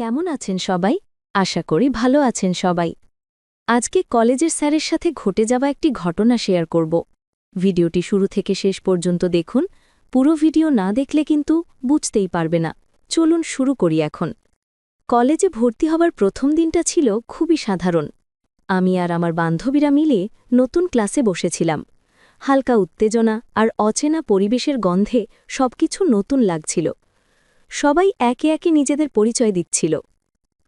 কেমন আছেন সবাই? আশা করি ভালো আছেন সবাই। আজকে কলেজের স্যারের সাথে ঘটে যাওয়া একটি ঘটনা শেয়ার করব। ভিডিওটি শুরু থেকে শেষ পর্যন্ত দেখুন। পুরো ভিডিও না দেখলে কিন্তু বুঝতেই পারবে না। চলুন শুরু করি এখন। কলেজে ভর্তি হবার প্রথম দিনটা ছিল খুবই সাধারণ। আমি আর আমার বান্ধবীরা মিলে নতুন ক্লাসে বসেছিলাম। হালকা উত্তেজনা আর অচেনা পরিবেশের গন্ধে সবকিছু নতুন লাগছিল। সবাই একে একে নিজেদের পরিচয় দিচ্ছিল।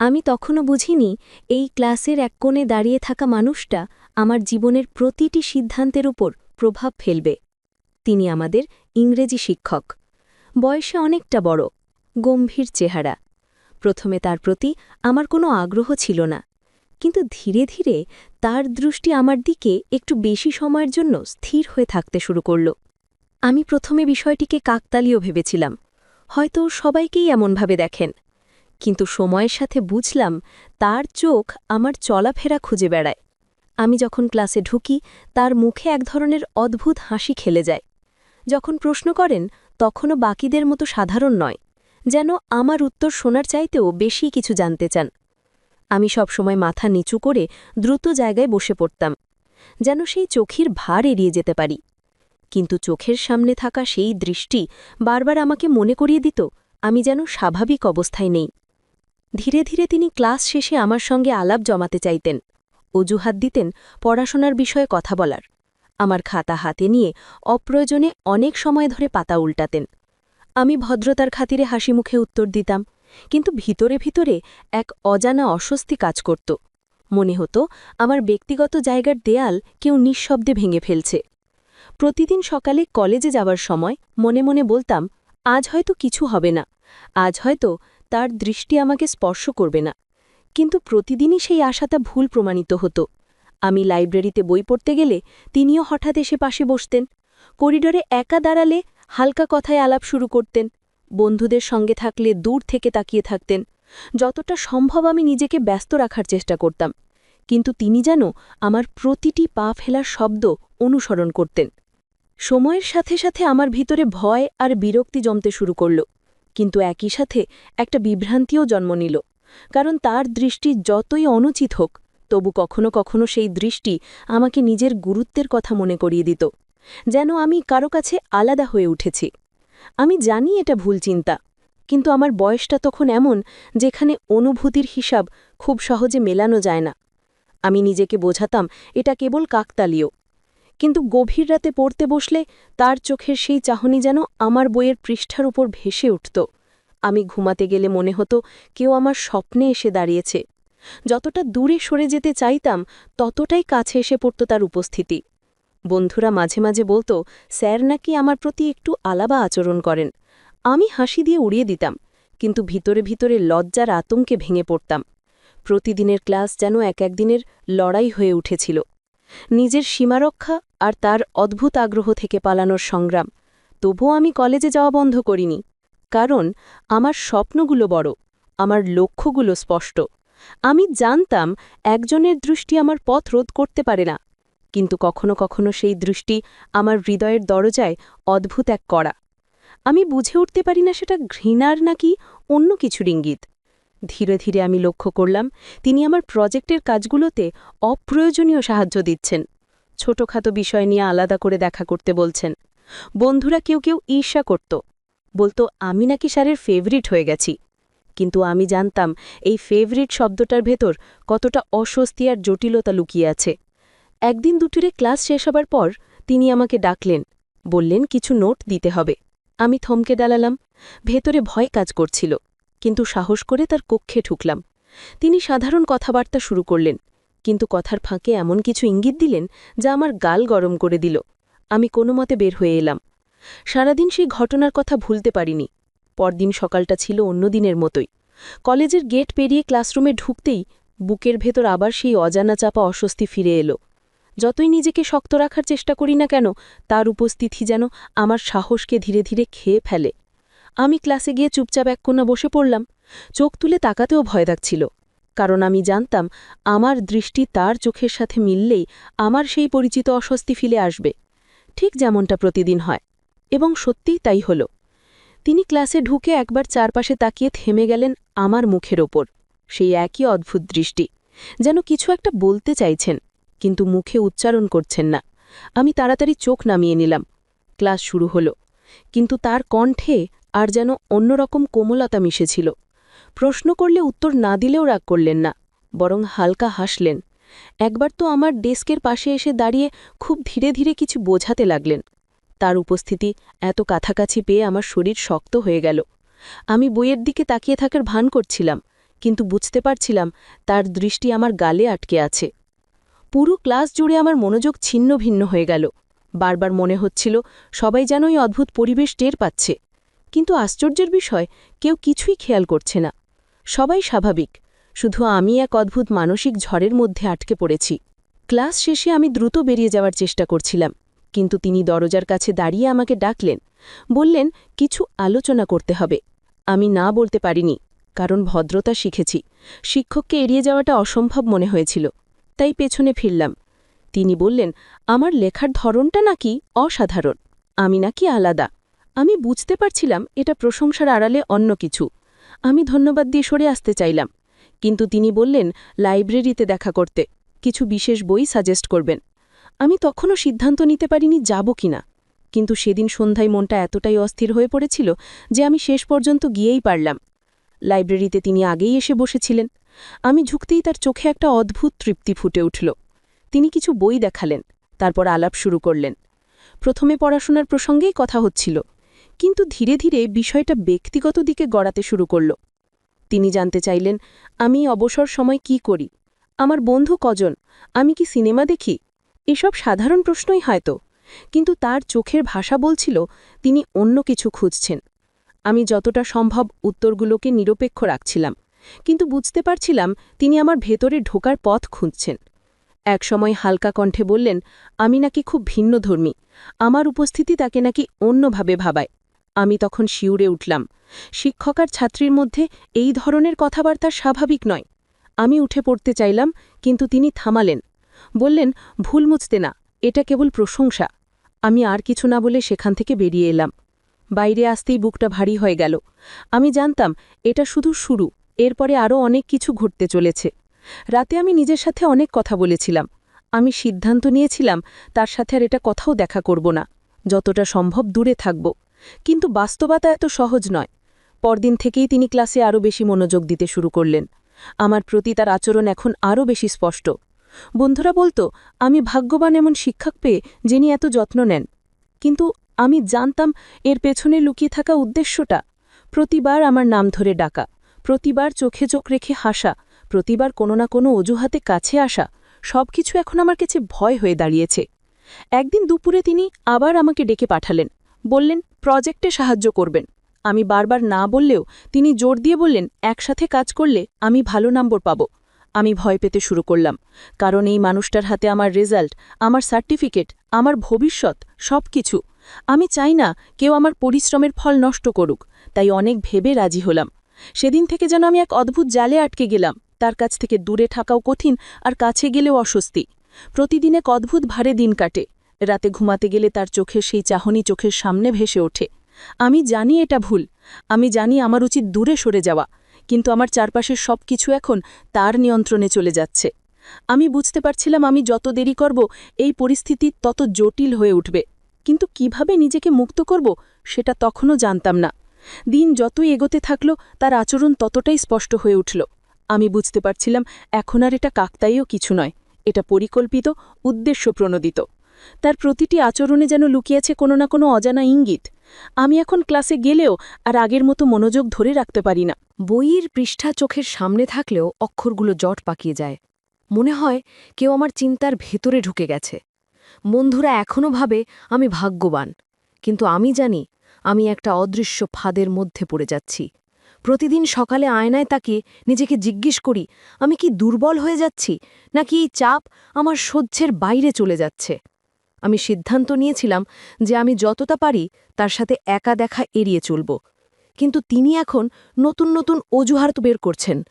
আমি তখনও বুঝিনি, এই ক্লাসের এক কোণে দাঁড়িয়ে থাকা মানুষটা আমার জীবনের প্রতিটি সিদ্ধান্তের উপর প্রভাব ফেলবে। তিনি আমাদের ইংরেজি শিক্ষক। বয়সে অনেকটা বড়, গম্ভীর চেহারা। প্রথমে তার প্রতি আমার কোনো আগ্রহ ছিল না, কিন্তু ধীরে ধীরে তার দৃষ্টি আমার দিকে একটু বেশি সময়ের জন্য স্থির হয়ে থাকতে শুরু করল। আমি প্রথমে বিষয়টিকে কাকতালীয় ভেবেছিলাম হয়তো সবাইকেই এমনভাবে দেখেন। কিন্তু সময়ের সাথে বুঝলাম, তার চোখ আমার চলাফেরা খুঁজে বেড়ায়। আমি যখন ক্লাসে ঢুকি, তার মুখে এক ধরনের অদ্ভুত হাসি খেলে যায়। যখন প্রশ্ন করেন, তখনও বাকিদের মতো সাধারণ নয়, যেন আমার উত্তর শোনার চাইতেও বেশি কিছু জানতে চান। আমি সবসময় মাথা নিচু করে দ্রুত জায়গায় বসে পড়তাম, যেন সেই চোখের ভার এড়িয়ে যেতে পারি। কিন্তু চোখের সামনে থাকা সেই দৃষ্টি বারবার আমাকে মনে করিয়ে দিত, আমি যেন স্বাভাবিক অবস্থায় নেই। ধীরে ধীরে তিনি ক্লাস শেষে আমার সঙ্গে আলাপ জমাতে চাইতেন, অজুহাত দিতেন পড়াশোনার বিষয়ে কথা বলার। আমার খাতা হাতে নিয়ে অপ্রয়োজনে অনেক সময় ধরে পাতা উল্টাতেন। আমি ভদ্রতার খাতিরে হাসি মুখে উত্তর দিতাম, কিন্তু ভিতরে ভিতরে এক অজানা অস্বস্তি কাজ করত। মনে হতো আমার ব্যক্তিগত জায়গার দেয়াল কেউ নিঃশব্দে ভেঙে ফেলছে। প্রতিদিন সকালে কলেজে যাওয়ার সময় মনে মনে বলতাম, আজ হয়তো কিছু হবে না। আজ হয়তো তার দৃষ্টি আমাকে স্পর্শ করবে না। কিন্তু প্রতিদিনই সেই আশাটা ভুল প্রমাণিত হতো। আমি লাইব্রেরিতে বই পড়তে গেলে তিনিও হঠাৎ এসে পাশে বসতেন। করিডোরে একা দাঁড়ালে হালকা কথায় আলাপ শুরু করতেন। বন্ধুদের সঙ্গে থাকলে দূর থেকে তাকিয়ে থাকতেন। যতটা সম্ভব আমি নিজেকে ব্যস্ত রাখার চেষ্টা করতাম। কিন্তু তিনি যেন আমার প্রতিটি পা ফেলার শব্দ অনুসরণ করতেন। সময়ের সাথে সাথে আমার ভিতরে ভয় আর বিরক্তি জমতে শুরু করল, কিন্তু একই সাথে একটা বিভ্রান্তিও জন্ম নিল, কারণ তার দৃষ্টি যতই অনুচিত হোক, তবু কখনো কখনো সেই দৃষ্টি আমাকে নিজের গুরুত্বের কথা মনে করিয়ে দিত, যেন আমি কারও কাছে আলাদা হয়ে উঠেছি। আমি জানি এটা ভুল চিন্তা, কিন্তু আমার বয়সটা তখন এমন যেখানে অনুভূতির হিসাব খুব সহজে মেলানো যায় না। আমি নিজেকে বোঝাতাম, এটা কেবল কাকতালীয়। কিন্তু গভীর রাতে পড়তে বসলে তার চোখের সেই চাহনি যেন আমার বইয়ের পৃষ্ঠার উপর ভেসে উঠত। আমি ঘুমাতে গেলে মনে হতো কেউ আমার স্বপ্নে এসে দাঁড়িয়েছে। যতটা দূরে সরে যেতে চাইতাম, ততটাই কাছে এসে পড়ত তার উপস্থিতি। বন্ধুরা মাঝে মাঝে বলতো, স্যার নাকি আমার প্রতি একটু আলাবা আচরণ করেন। আমি হাসি দিয়ে উড়িয়ে দিতাম, কিন্তু ভিতরে ভিতরে লজ্জার আতঙ্কে ভেঙে পড়তাম। প্রতিদিনের ক্লাস যেন এক একদিনের লড়াই হয়ে উঠেছিল। নিজের সীমারক্ষা আর তার অদ্ভুত আগ্রহ থেকে পালানোর সংগ্রাম। তবুও আমি কলেজে যাওয়া বন্ধ করিনি। কারণ, আমার স্বপ্নগুলো বড়, আমার লক্ষ্যগুলো স্পষ্ট। আমি জানতাম একজনের দৃষ্টি আমার পথ রোধ করতে পারে না। কিন্তু কখনো কখনো সেই দৃষ্টি আমার হৃদয়ের দরজায় অদ্ভুত এক করা আমি বুঝে উঠতে পারি না সেটা ঘৃণার নাকি অন্য কিছুর ইঙ্গিত। ধীরে ধীরে আমি লক্ষ্য করলাম, তিনি আমার প্রজেক্টের কাজগুলোতে অপ্রয়োজনীয় সাহায্য দিচ্ছেন। ছোটখাটো বিষয় নিয়ে আলাদা করে দেখা করতে বলছেন, বন্ধুরা কেউ কেউ ঈর্ষা করত। বলতো, আমি নাকি স্যারের ফেভারিট হয়ে গেছি। কিন্তু আমি জানতাম, এই ফেভারিট শব্দটার ভেতর কতটা অস্বস্তি আর জটিলতা লুকিয়ে আছে। একদিন দুটিরে ক্লাস শেষ হবার পর তিনি আমাকে ডাকলেন, বললেন, কিছু নোট দিতে হবে। আমি থমকে ডালালাম ভেতরে ভয় কাজ করছিল। কিন্তু সাহস করে তার কক্ষে ঠুকলাম তিনি সাধারণ কথাবার্তা শুরু করলেন, কিন্তু কথার ফাঁকে এমন কিছু ইঙ্গিত দিলেন যা আমার গাল গরম করে দিল। আমি কোনো মতে বের হয়ে এলাম। সারাদিন সেই ঘটনার কথা ভুলতে পারিনি। পরদিন সকালটা ছিল অন্য দিনের মতোই। কলেজের গেট পেরিয়ে ক্লাসরুমে ঢুকতেই বুকের ভেতর আবার সেই অজানা চাপা অস্বস্তি ফিরে এলো। যতই নিজেকে শক্ত রাখার চেষ্টা করি না কেন, তার উপস্থিতি যেন আমার সাহসকে ধীরে ধীরে খেয়ে ফেলে। আমি ক্লাসে গিয়ে চুপচাপ এক কোনা বসে পড়লাম। চোখ তুলে তাকাতেও ভয় লাগছিল। কারণ আমি জানতাম, আমার দৃষ্টি তার চোখের সাথে মিললেই আমার সেই পরিচিত অস্বস্তি ফিলে আসবে। ঠিক যেমনটা প্রতিদিন হয়। এবং সত্যিই তাই হল। তিনি ক্লাসে ঢুকে একবার চারপাশে তাকিয়ে থেমে গেলেন আমার মুখের ওপর। সেই একই অদ্ভুত দৃষ্টি। যেন কিছু একটা বলতে চাইছেন, কিন্তু মুখে উচ্চারণ করছেন না। আমি তাড়াতাড়ি চোখ নামিয়ে নিলাম। ক্লাস শুরু হলো। কিন্তু তার কণ্ঠে আর যেন অন্যরকম কোমলতা মিশেছিল। প্রশ্ন করলে উত্তর না দিলেও রাগ করলেন না, বরং হালকা হাসলেন। একবার তো আমার ডেস্কের পাশে এসে দাঁড়িয়ে খুব ধীরে ধীরে কিছু বোঝাতে লাগলেন। তার উপস্থিতি এত কাছাকাছি পেয়ে আমার শরীর শক্ত হয়ে গেল। আমি বইয়ের দিকে তাকিয়ে থাকার ভান করছিলাম, কিন্তু বুঝতে পারছিলাম তার দৃষ্টি আমার গালে আটকে আছে। পুরো ক্লাস জুড়ে আমার মনোযোগ ছিন্ন ভিন্ন হয়ে গেল। বারবার মনে হচ্ছিল সবাই যেন ওই অদ্ভুত পরিবেশ টের পাচ্ছে। কিন্তু আশ্চর্যের বিষয়, কেউ কিছুই খেয়াল করছে না। সবাই স্বাভাবিক, শুধু আমি এক অদ্ভুত মানসিক ঝড়ের মধ্যে আটকে পড়েছি। ক্লাস শেষে আমি দ্রুত বেরিয়ে যাওয়ার চেষ্টা করছিলাম, কিন্তু তিনি দরজার কাছে দাঁড়িয়ে আমাকে ডাকলেন, বললেন, কিছু আলোচনা করতে হবে। আমি না বলতে পারিনি, কারণ ভদ্রতা শিখেছি, শিক্ষককে এড়িয়ে যাওয়াটা অসম্ভব মনে হয়েছিল, তাই পেছনে ফিরলাম। তিনি বললেন, আমার লেখার ধরনটা নাকি অসাধারণ, আমি নাকি আলাদা। আমি বুঝতে পারছিলাম এটা প্রশংসার আড়ালে অন্য কিছু। আমি ধন্যবাদ দিয়ে সরে আসতে চাইলাম। কিন্তু তিনি বললেন, লাইব্রেরিতে দেখা করতে। কিছু বিশেষ বই সাজেস্ট করবেন। আমি তখনও সিদ্ধান্ত নিতে পারিনি যাব কিনা কিন্তু সেদিন সন্ধ্যায় মনটা এতটাই অস্থির হয়ে পড়েছিল যে আমি শেষ পর্যন্ত গিয়েই পারলাম। লাইব্রেরিতে তিনি আগেই এসে বসেছিলেন। আমি ঝুঁকতেই তার চোখে একটা অদ্ভুত তৃপ্তি ফুটে উঠল। তিনি কিছু বই দেখালেন, তারপর আলাপ শুরু করলেন। প্রথমে পড়াশোনার প্রসঙ্গেই কথা হচ্ছিল। কিন্তু ধীরে ধীরে বিষয়টা ব্যক্তিগত দিকে গড়াতে শুরু করল। তিনি জানতে চাইলেন, আমি অবসর সময় কি করি? আমার বন্ধু কজন? আমি কি সিনেমা দেখি? এসব সাধারণ প্রশ্নই হয়তো। কিন্তু তার চোখের ভাষা বলছিল, তিনি অন্য কিছু খুঁজছেন। আমি যতটা সম্ভব উত্তরগুলোকে নিরপেক্ষ রাখছিলাম, কিন্তু বুঝতে পারছিলাম তিনি আমার ভেতরে ঢোকার পথ খুঁজছেন। একসময় হালকা কণ্ঠে বললেন, আমি নাকি খুব ভিন্নধর্মী, আমার উপস্থিতি তাকে নাকি অন্যভাবে ভাবায়। আমি তখন শিউরে উঠলাম। শিক্ষক আর ছাত্রীর মধ্যে এই ধরনের কথাবার্তা স্বাভাবিক নয়। আমি উঠে পড়তে চাইলাম, কিন্তু তিনি থামালেন। বললেন, ভুল মুছতে না, এটা কেবল প্রশংসা। আমি আর কিছু না বলে সেখান থেকে বেরিয়ে এলাম। বাইরে আসতেই বুকটা ভারী হয়ে গেল। আমি জানতাম, এটা শুধু শুরু, এরপরে আরও অনেক কিছু ঘটতে চলেছে। রাতে আমি নিজের সাথে অনেক কথা বলেছিলাম। আমি সিদ্ধান্ত নিয়েছিলাম, তার সাথে আর এটা কথাও দেখা করব না। যতটা সম্ভব দূরে থাকব। কিন্তু বাস্তবতা এত সহজ নয়। পরদিন থেকেই তিনি ক্লাসে আরও বেশি মনোযোগ দিতে শুরু করলেন। আমার প্রতি তার আচরণ এখন আরও বেশি স্পষ্ট। বন্ধুরা বলতো, আমি ভাগ্যবান এমন শিক্ষক পেয়ে যিনি এত যত্ন নেন। কিন্তু আমি জানতাম এর পেছনে লুকিয়ে থাকা উদ্দেশ্যটা। প্রতিবার আমার নাম ধরে ডাকা, প্রতিবার চোখে চোখ রেখে হাসা, প্রতিবার কোনো না কোনো অজুহাতে কাছে আসা, সবকিছু এখন আমার কাছে ভয় হয়ে দাঁড়িয়েছে। একদিন দুপুরে তিনি আবার আমাকে ডেকে পাঠালেন। বললেন প্রজেক্টে সাহায্য করবেন। আমি বারবার না বললেও তিনি জোর দিয়ে বললেন, একসাথে কাজ করলে আমি ভালো নম্বর পাব। আমি ভয় পেতে শুরু করলাম, কারণ এই মানুষটার হাতে আমার রেজাল্ট, আমার সার্টিফিকেট, আমার ভবিষ্যৎ সব কিছু আমি চাই না কেউ আমার পরিশ্রমের ফল নষ্ট করুক, তাই অনেক ভেবে রাজি হলাম। সেদিন থেকে যেন আমি এক অদ্ভুত জালে আটকে গেলাম, তার কাছ থেকে দূরে থাকাও কঠিন আর কাছে গেলেও অস্বস্তি। প্রতিদিনে এক অদ্ভুত ভারে দিন কাটে। রাতে ঘুমাতে গেলে তার চোখের সেই চাহনি চোখের সামনে ভেসে ওঠে। আমি জানি এটা ভুল। আমি জানি আমার উচিত দূরে সরে যাওয়া, কিন্তু আমার চারপাশের সব কিছু এখন তার নিয়ন্ত্রণে চলে যাচ্ছে। আমি বুঝতে পারছিলাম আমি যত দেরি করব, এই পরিস্থিতি তত জটিল হয়ে উঠবে। কিন্তু কীভাবে নিজেকে মুক্ত করব, সেটা তখনও জানতাম না। দিন যতই এগোতে থাকল, তার আচরণ ততটাই স্পষ্ট হয়ে উঠল। আমি বুঝতে পারছিলাম এখন আর এটা কাকতাইও কিছু নয়। এটা পরিকল্পিত উদ্দেশ্য প্রণোদিত তার প্রতিটি আচরণে যেন লুকিয়েছে কোনো না কোনো অজানা ইঙ্গিত। আমি এখন ক্লাসে গেলেও আর আগের মতো মনোযোগ ধরে রাখতে পারি না। বইয়ের পৃষ্ঠা চোখের সামনে থাকলেও অক্ষরগুলো জট পাকিয়ে যায়। মনে হয় কেউ আমার চিন্তার ভেতরে ঢুকে গেছে। বন্ধুরা এখনও ভাবে আমি ভাগ্যবান। কিন্তু আমি জানি আমি একটা অদৃশ্য ফাঁদের মধ্যে পড়ে যাচ্ছি। প্রতিদিন সকালে আয়নায় তাকে নিজেকে জিজ্ঞেস করি, আমি কি দুর্বল হয়ে যাচ্ছি? নাকি এই চাপ আমার সহ্যের বাইরে চলে যাচ্ছে? আমি সিদ্ধান্ত নিয়েছিলাম যে আমি যতটা পারি তার সাথে একা দেখা এড়িয়ে চলব। কিন্তু তিনি এখন নতুন নতুন অজুহাত বের করছেন।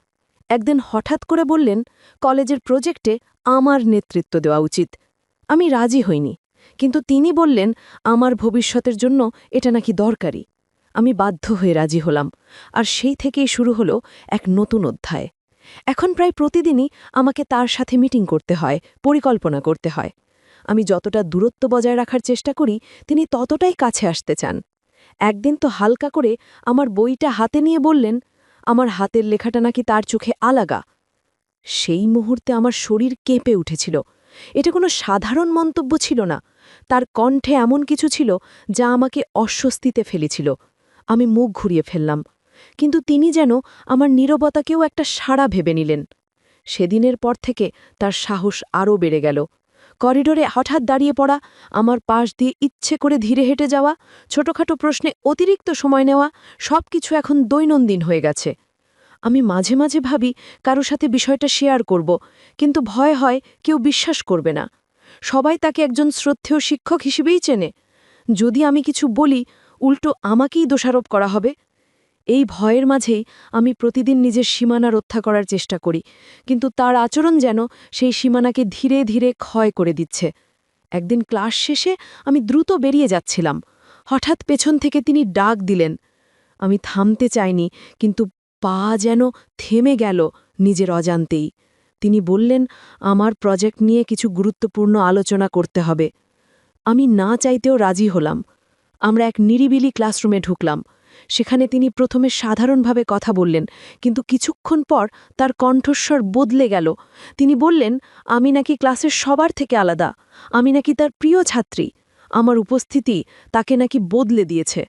একদিন হঠাৎ করে বললেন, কলেজের প্রজেক্টে আমার নেতৃত্ব দেওয়া উচিত। আমি রাজি হইনি। কিন্তু তিনি বললেন, আমার ভবিষ্যতের জন্য এটা নাকি দরকারি। আমি বাধ্য হয়ে রাজি হলাম। আর সেই থেকেই শুরু হলো এক নতুন অধ্যায়। এখন প্রায় প্রতিদিনই আমাকে তার সাথে মিটিং করতে হয়, পরিকল্পনা করতে হয়। আমি যতটা দূরত্ব বজায় রাখার চেষ্টা করি, তিনি ততটাই কাছে আসতে চান। একদিন তো হালকা করে আমার বইটা হাতে নিয়ে বললেন, আমার হাতের লেখাটা নাকি তার চোখে আলাগা। সেই মুহূর্তে আমার শরীর কেঁপে উঠেছিল। এটা কোনো সাধারণ মন্তব্য ছিল না। তার কণ্ঠে এমন কিছু ছিল যা আমাকে অস্বস্তিতে ফেলেছিল। আমি মুখ ঘুরিয়ে ফেললাম। কিন্তু তিনি যেন আমার নীরবতাকেও একটা সাড়া ভেবে নিলেন। সেদিনের পর থেকে তার সাহস আরও বেড়ে গেল। করিডোরে হঠাৎ দাঁড়িয়ে পড়া, আমার পাশ দিয়ে ইচ্ছে করে ধীরে হেঁটে যাওয়া, ছোটখাটো প্রশ্নে অতিরিক্ত সময় নেওয়া সব কিছু এখন দৈনন্দিন হয়ে গেছে। আমি মাঝে মাঝে ভাবি, কারও সাথে বিষয়টা শেয়ার করব, কিন্তু ভয় হয় কেউ বিশ্বাস করবে না। সবাই তাকে একজন শ্রদ্ধেয় শিক্ষক হিসেবেই চেনে। যদি আমি কিছু বলি, উল্টো আমাকেই দোষারোপ করা হবে। এই ভয়ের মাঝেই আমি প্রতিদিন নিজের সীমানা রক্ষা করার চেষ্টা করি, কিন্তু তার আচরণ যেন সেই সীমানাকে ধীরে ধীরে ক্ষয় করে দিচ্ছে। একদিন ক্লাস শেষে আমি দ্রুত বেরিয়ে যাচ্ছিলাম। হঠাৎ পেছন থেকে তিনি ডাক দিলেন। আমি থামতে চাইনি, কিন্তু পা যেন থেমে গেল নিজের অজান্তেই। তিনি বললেন, আমার প্রজেক্ট নিয়ে কিছু গুরুত্বপূর্ণ আলোচনা করতে হবে। আমি না চাইতেও রাজি হলাম। আমরা এক নিরিবিলি ক্লাসরুমে ঢুকলাম। সেখানে তিনি প্রথমে সাধারণভাবে কথা বললেন, কিন্তু কিছুক্ষণ পর তার কণ্ঠস্বর বদলে গেল। তিনি বললেন, আমি নাকি ক্লাসের সবার থেকে আলাদা, আমি নাকি তার প্রিয় ছাত্রী, আমার উপস্থিতি তাকে নাকি বদলে দিয়েছে।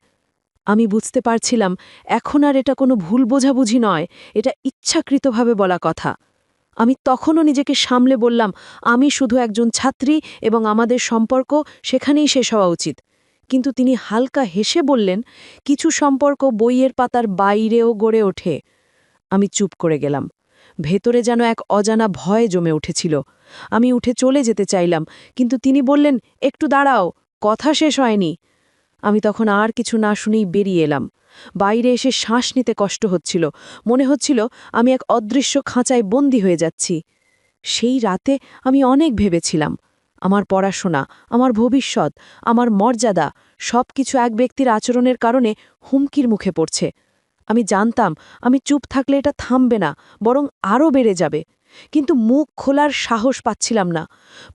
আমি বুঝতে পারছিলাম, এখন আর এটা কোনো ভুল বোঝাবুঝি নয়, এটা ইচ্ছাকৃতভাবে বলা কথা। আমি তখনও নিজেকে সামলে বললাম, আমি শুধু একজন ছাত্রী এবং আমাদের সম্পর্ক সেখানেই শেষ হওয়া উচিত। কিন্তু তিনি হালকা হেসে বললেন, কিছু সম্পর্ক বইয়ের পাতার বাইরেও গড়ে ওঠে। আমি চুপ করে গেলাম। ভেতরে যেন এক অজানা ভয় জমে উঠেছিল। আমি উঠে চলে যেতে চাইলাম, কিন্তু তিনি বললেন, একটু দাঁড়াও, কথা শেষ হয়নি। আমি তখন আর কিছু না শুনেই বেরিয়ে এলাম। বাইরে এসে শ্বাস নিতে কষ্ট হচ্ছিল। মনে হচ্ছিল, আমি এক অদৃশ্য খাঁচায় বন্দী হয়ে যাচ্ছি। সেই রাতে আমি অনেক ভেবেছিলাম। আমার পড়াশোনা, আমার ভবিষ্যৎ, আমার মর্যাদা সব কিছু এক ব্যক্তির আচরণের কারণে হুমকির মুখে পড়ছে। আমি জানতাম, আমি চুপ থাকলে এটা থামবে না, বরং আরও বেড়ে যাবে। কিন্তু মুখ খোলার সাহস পাচ্ছিলাম না।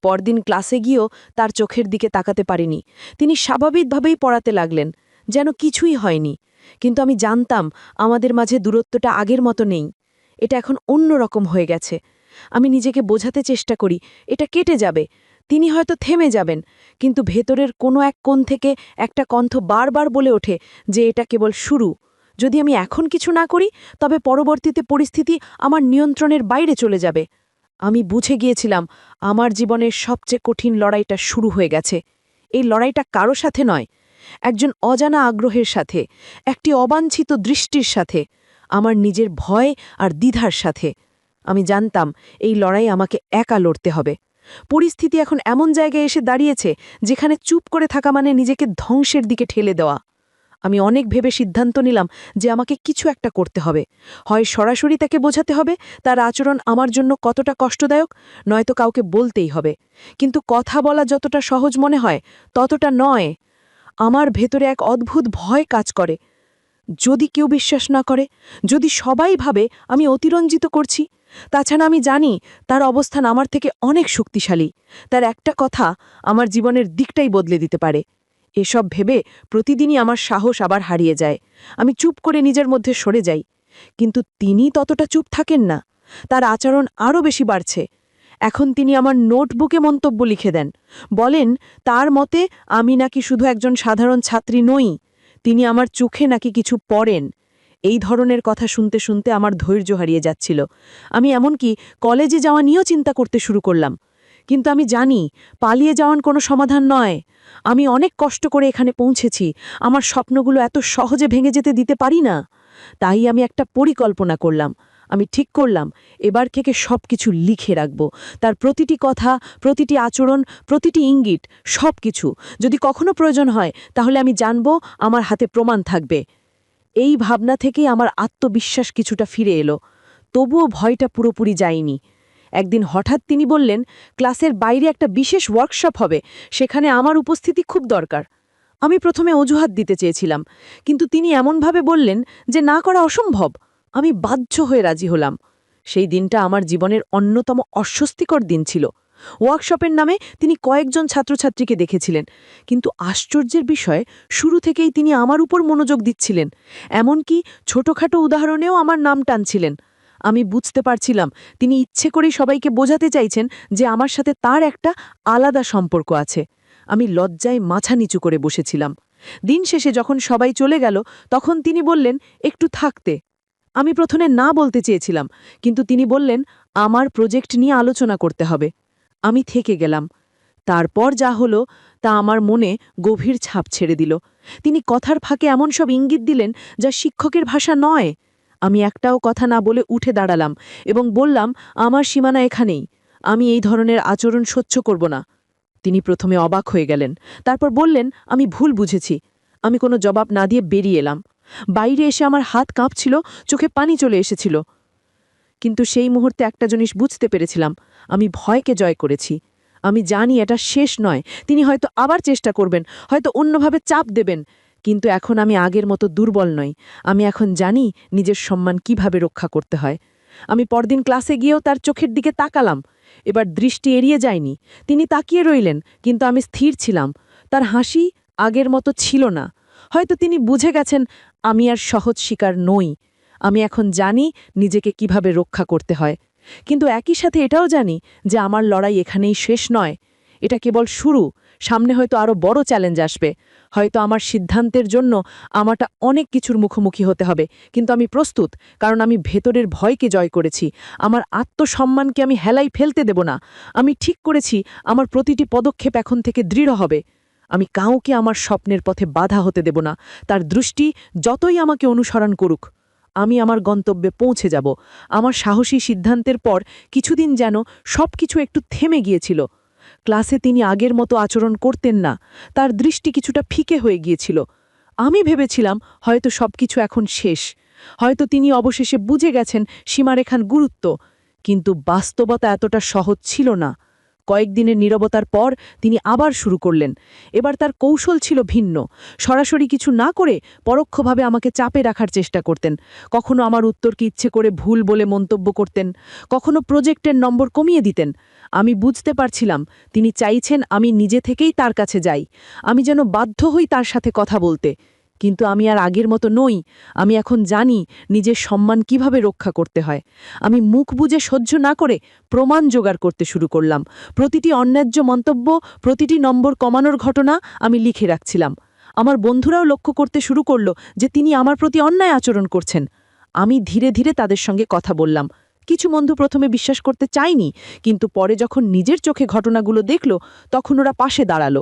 পরদিন ক্লাসে গিয়েও তার চোখের দিকে তাকাতে পারিনি। তিনি স্বাভাবিকভাবেই পড়াতে লাগলেন, যেন কিছুই হয়নি। কিন্তু আমি জানতাম, আমাদের মাঝে দূরত্বটা আগের মতো নেই। এটা এখন অন্য রকম হয়ে গেছে। আমি নিজেকে বোঝাতে চেষ্টা করি, এটা কেটে যাবে। তিনি হয়তো থেমে যাবেন, কিন্তু ভেতরের কোনো এক কোণ থেকে একটা কণ্ঠ বারবার বলে ওঠে যে এটা কেবল শুরু। যদি আমি এখন কিছু না করি, তবে পরবর্তীতে পরিস্থিতি আমার নিয়ন্ত্রণের বাইরে চলে যাবে। আমি বুঝে গিয়েছিলাম, আমার জীবনের সবচেয়ে কঠিন লড়াইটা শুরু হয়ে গেছে। এই লড়াইটা কারও সাথে নয়, একজন অজানা আগ্রহের সাথে, একটি অবাঞ্ছিত দৃষ্টির সাথে, আমার নিজের ভয় আর দ্বিধার সাথে। আমি জানতাম, এই লড়াই আমাকে একা লড়তে হবে। পরিস্থিতি এখন এমন জায়গায় এসে দাঁড়িয়েছে যেখানে চুপ করে থাকা মানে নিজেকে ধ্বংসের দিকে ঠেলে দেওয়া। আমি অনেক ভেবে সিদ্ধান্ত নিলাম যে আমাকে কিছু একটা করতে হবে। হয় সরাসরি তাকে বোঝাতে হবে, তার আচরণ আমার জন্য কতটা কষ্টদায়ক, নয়তো কাউকে বলতেই হবে। কিন্তু কথা বলা যতটা সহজ মনে হয়, ততটা নয়। আমার ভেতরে এক অদ্ভুত ভয় কাজ করে। যদি কেউ বিশ্বাস না করে, যদি সবাই ভাবে আমি অতিরঞ্জিত করছি তাছাড়া আমি জানি তার অবস্থান আমার থেকে অনেক শক্তিশালী। তার একটা কথা আমার জীবনের দিকটাই বদলে দিতে পারে। এসব ভেবে প্রতিদিনই আমার সাহস আবার হারিয়ে যায়। আমি চুপ করে নিজের মধ্যে সরে যাই। কিন্তু তিনি ততটা চুপ থাকেন না। তার আচরণ আরও বেশি বাড়ছে। এখন তিনি আমার নোটবুকে মন্তব্য লিখে দেন। বলেন, তার মতে আমি নাকি শুধু একজন সাধারণ ছাত্রী নই। তিনি আমার চোখে নাকি কিছু পড়েন। এই ধরনের কথা শুনতে শুনতে আমার ধৈর্য হারিয়ে যাচ্ছিল। আমি এমনকি কলেজে যাওয়া নিয়েও চিন্তা করতে শুরু করলাম। কিন্তু আমি জানি, পালিয়ে যাওয়ান কোনো সমাধান নয়। আমি অনেক কষ্ট করে এখানে পৌঁছেছি। আমার স্বপ্নগুলো এত সহজে ভেঙে যেতে দিতে পারি না। তাই আমি একটা পরিকল্পনা করলাম। আমি ঠিক করলাম, এবার থেকে সব কিছু লিখে রাখব। তার প্রতিটি কথা, প্রতিটি আচরণ, প্রতিটি ইঙ্গিত সব কিছু যদি কখনো প্রয়োজন হয়, তাহলে আমি জানব, আমার হাতে প্রমাণ থাকবে। এই ভাবনা থেকেই আমার আত্মবিশ্বাস কিছুটা ফিরে এলো। তবুও ভয়টা পুরোপুরি যায়নি। একদিন হঠাৎ তিনি বললেন, ক্লাসের বাইরে একটা বিশেষ ওয়ার্কশপ হবে, সেখানে আমার উপস্থিতি খুব দরকার। আমি প্রথমে অজুহাত দিতে চেয়েছিলাম, কিন্তু তিনি এমনভাবে বললেন যে না করা অসম্ভব। আমি বাধ্য হয়ে রাজি হলাম। সেই দিনটা আমার জীবনের অন্যতম অস্বস্তিকর দিন ছিল। ওয়ার্কশপের নামে তিনি কয়েকজন ছাত্রছাত্রীকে দেখেছিলেন। কিন্তু আশ্চর্যের বিষয়, শুরু থেকেই তিনি আমার উপর মনোযোগ দিচ্ছিলেন। এমনকি ছোটখাটো উদাহরণেও আমার নাম টানছিলেন। আমি বুঝতে পারছিলাম, তিনি ইচ্ছে করেই সবাইকে বোঝাতে চাইছেন যে আমার সাথে তার একটা আলাদা সম্পর্ক আছে। আমি লজ্জায় মাথা নিচু করে বসেছিলাম। দিন শেষে যখন সবাই চলে গেল, তখন তিনি বললেন, একটু থাকতে। আমি প্রথমে না বলতে চেয়েছিলাম, কিন্তু তিনি বললেন, আমার প্রজেক্ট নিয়ে আলোচনা করতে হবে। আমি থেকে গেলাম। তারপর যা হলো, তা আমার মনে গভীর ছাপ ছেড়ে দিল। তিনি কথার ফাঁকে এমন সব ইঙ্গিত দিলেন, যা শিক্ষকের ভাষা নয়। আমি একটাও কথা না বলে উঠে দাঁড়ালাম এবং বললাম, আমার সীমানা এখানেই। আমি এই ধরনের আচরণ সহ্য করব না। তিনি প্রথমে অবাক হয়ে গেলেন। তারপর বললেন, আমি ভুল বুঝেছি। আমি কোনো জবাব না দিয়ে বেরিয়ে এলাম। বাইরে এসে আমার হাত কাঁপছিল, চোখে পানি চলে এসেছিল। কিন্তু সেই মুহূর্তে একটা জিনিস বুঝতে পেরেছিলাম, আমি ভয়কে জয় করেছি। আমি জানি এটা শেষ নয়, তিনি হয়তো আবার চেষ্টা করবেন, হয়তো অন্যভাবে চাপ দেবেন, কিন্তু এখন আমি আগের মতো দুর্বল নই। আমি এখন জানি নিজের সম্মান কীভাবে রক্ষা করতে হয়। আমি পরদিন ক্লাসে গিয়েও তার চোখের দিকে তাকালাম। এবার দৃষ্টি এড়িয়ে যায়নি। তিনি তাকিয়ে রইলেন, কিন্তু আমি স্থির ছিলাম। তার হাসি আগের মতো ছিল না। হয়তো তিনি বুঝে গেছেন, আমি আর সহজ শিকার নই। আমি এখন জানি নিজেকে কীভাবে রক্ষা করতে হয়। কিন্তু একই সাথে এটাও জানি যে আমার লড়াই এখানেই শেষ নয়। এটা কেবল শুরু। সামনে হয়তো আরও বড় চ্যালেঞ্জ আসবে। হয়তো আমার সিদ্ধান্তের জন্য আমারটা অনেক কিছুর মুখোমুখি হতে হবে। কিন্তু আমি প্রস্তুত, কারণ আমি ভেতরের ভয়কে জয় করেছি। আমার আত্মসম্মানকে আমি হেলাই ফেলতে দেব না। আমি ঠিক করেছি, আমার প্রতিটি পদক্ষেপ এখন থেকে দৃঢ় হবে। আমি কাউকে আমার স্বপ্নের পথে বাধা হতে দেব না। তার দৃষ্টি যতই আমাকে অনুসরণ করুক আমি আমার গন্তব্যে পৌঁছে যাব। আমার সাহসী সিদ্ধান্তের পর কিছুদিন যেন সব কিছু একটু থেমে গিয়েছিল। ক্লাসে তিনি আগের মতো আচরণ করতেন না। তার দৃষ্টি কিছুটা ফিকে হয়ে গিয়েছিল। আমি ভেবেছিলাম হয়তো সবকিছু এখন শেষ। হয়তো তিনি অবশেষে বুঝে গেছেন সীমারেখান গুরুত্ব। কিন্তু বাস্তবতা এতটা সহজ ছিল না। কয়েকদিনের নীরবতার পর তিনি আবার শুরু করলেন। এবার তার কৌশল ছিল ভিন্ন। সরাসরি কিছু না করে পরোক্ষভাবে আমাকে চাপে রাখার চেষ্টা করতেন। কখনো আমার উত্তরকে ইচ্ছে করে ভুল বলে মন্তব্য করতেন। কখনো প্রজেক্টের নম্বর কমিয়ে দিতেন। আমি বুঝতে পারছিলাম, তিনি চাইছেন আমি নিজে থেকেই তার কাছে যাই। আমি যেন বাধ্য হই তার সাথে কথা বলতে। কিন্তু আমি আর আগের মতো নই। আমি এখন জানি নিজের সম্মান কীভাবে রক্ষা করতে হয়। আমি মুখ বুঝে সহ্য না করে প্রমাণ জোগাড় করতে শুরু করলাম। প্রতিটি অন্যায্য মন্তব্য, প্রতিটি নম্বর কমানোর ঘটনা আমি লিখে রাখছিলাম। আমার বন্ধুরাও লক্ষ্য করতে শুরু করল যে তিনি আমার প্রতি অন্যায় আচরণ করছেন। আমি ধীরে ধীরে তাদের সঙ্গে কথা বললাম। কিছু বন্ধু প্রথমে বিশ্বাস করতে চায়নি, কিন্তু পরে যখন নিজের চোখে ঘটনাগুলো দেখল, তখন ওরা পাশে দাঁড়াল।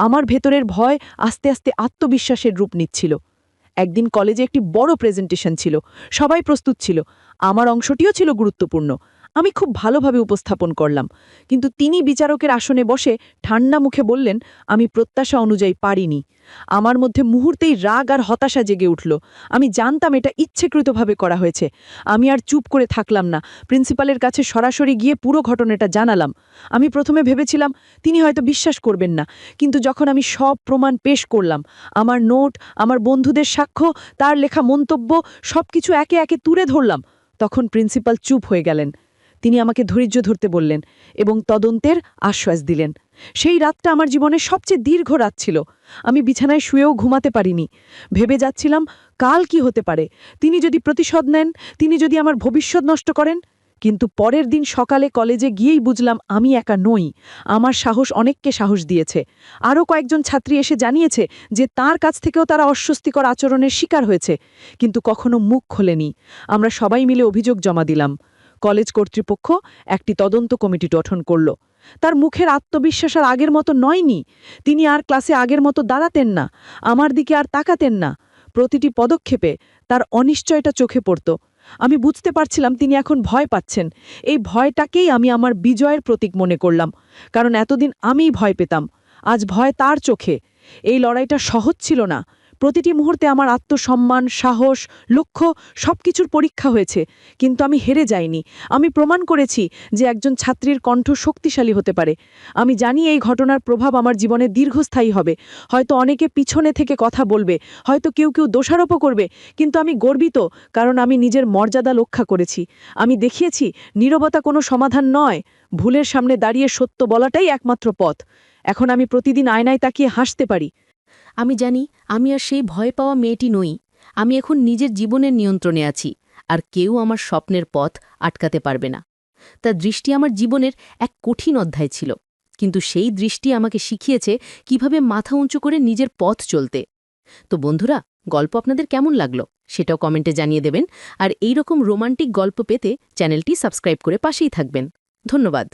আমার ভেতরের ভয় আস্তে আস্তে আত্মবিশ্বাসের রূপ নিচ্ছিল। একদিন কলেজে একটি বড় প্রেজেন্টেশন ছিল। সবাই প্রস্তুত ছিল। আমার অংশটিও ছিল গুরুত্বপূর্ণ। আমি খুব ভালোভাবে উপস্থাপন করলাম। কিন্তু তিনি বিচারকের আসনে বসে ঠান্ডা মুখে বললেন, আমি প্রত্যাশা অনুযায়ী পারিনি। আমার মধ্যে মুহূর্তেই রাগ আর হতাশা জেগে উঠল। আমি জানতাম এটা ইচ্ছেকৃতভাবে করা হয়েছে। আমি আর চুপ করে থাকলাম না। প্রিন্সিপালের কাছে সরাসরি গিয়ে পুরো ঘটনাটা জানালাম। আমি প্রথমে ভেবেছিলাম, তিনি হয়তো বিশ্বাস করবেন না। কিন্তু যখন আমি সব প্রমাণ পেশ করলাম, আমার নোট, আমার বন্ধুদের সাক্ষ্য, তার লেখা মন্তব্য সব কিছু একে একে তুলে ধরলাম, তখন প্রিন্সিপাল চুপ হয়ে গেলেন। তিনি আমাকে ধৈর্য ধরতে বললেন এবং তদন্তের আশ্বাস দিলেন। সেই রাতটা আমার জীবনের সবচেয়ে দীর্ঘ রাত ছিল। আমি বিছানায় শুয়েও ঘুমাতে পারিনি। ভেবে যাচ্ছিলাম, কাল কি হতে পারে? তিনি যদি প্রতিশোধ নেন, তিনি যদি আমার ভবিষ্যৎ নষ্ট করেন? কিন্তু পরের দিন সকালে কলেজে গিয়েই বুঝলাম, আমি একা নই। আমার সাহস অনেককে সাহস দিয়েছে। আরও কয়েকজন ছাত্রী এসে জানিয়েছে যে, তার কাছ থেকেও তারা অস্বস্তিকর আচরণের শিকার হয়েছে। কিন্তু কখনো মুখ খোলেনি। আমরা সবাই মিলে অভিযোগ জমা দিলাম। কলেজ কর্তৃপক্ষ একটি তদন্ত কমিটি গঠন করল। তার মুখের আত্মবিশ্বাস আর আগের মতো নয়নি। তিনি আর ক্লাসে আগের মতো দাঁড়াতেন না, আমার দিকে আর তাকাতেন না। প্রতিটি পদক্ষেপে তার অনিশ্চয়তা চোখে পড়ত। আমি বুঝতে পারছিলাম তিনি এখন ভয় পাচ্ছেন। এই ভয়টাকেই আমি আমার বিজয়ের প্রতীক মনে করলাম, কারণ এতদিন আমিই ভয় পেতাম। আজ ভয় তার চোখে। এই লড়াইটা সহজ ছিল না। প্রতিটি মুহূর্তে আমার আত্মসম্মান, সাহস, লক্ষ্য সবকিছুর পরীক্ষা হয়েছে। কিন্তু আমি হেরে যাইনি। আমি প্রমাণ করেছি যে একজন ছাত্রীর কণ্ঠ শক্তিশালী হতে পারে। আমি জানি এই ঘটনার প্রভাব আমার জীবনে দীর্ঘস্থায়ী হবে। হয়তো অনেকে পিছনে থেকে কথা বলবে, হয়তো কেউ কেউ দোষারোপও করবে, কিন্তু আমি গর্বিত কারণ আমি নিজের মর্যাদা রক্ষা করেছি। আমি দেখিয়েছি, নীরবতা কোনো সমাধান নয়। ভুলের সামনে দাঁড়িয়ে সত্য বলাটাই একমাত্র পথ। এখন আমি প্রতিদিন আয়নায় তাকিয়ে হাসতে পারি। আমি জানি আমি আর সেই ভয় পাওয়া মেয়েটি নই। আমি এখন নিজের জীবনের নিয়ন্ত্রণে আছি, আর কেউ আমার স্বপ্নের পথ আটকাতে পারবে না। তার দৃষ্টি আমার জীবনের এক কঠিন অধ্যায় ছিল, কিন্তু সেই দৃষ্টি আমাকে শিখিয়েছে কীভাবে মাথা উঁচু করে নিজের পথ চলতে। তো বন্ধুরা, গল্প আপনাদের কেমন লাগল সেটাও কমেন্টে জানিয়ে দেবেন, আর এই রকম রোমান্টিক গল্প পেতে চ্যানেলটি সাবস্ক্রাইব করে পাশেই থাকবেন। ধন্যবাদ।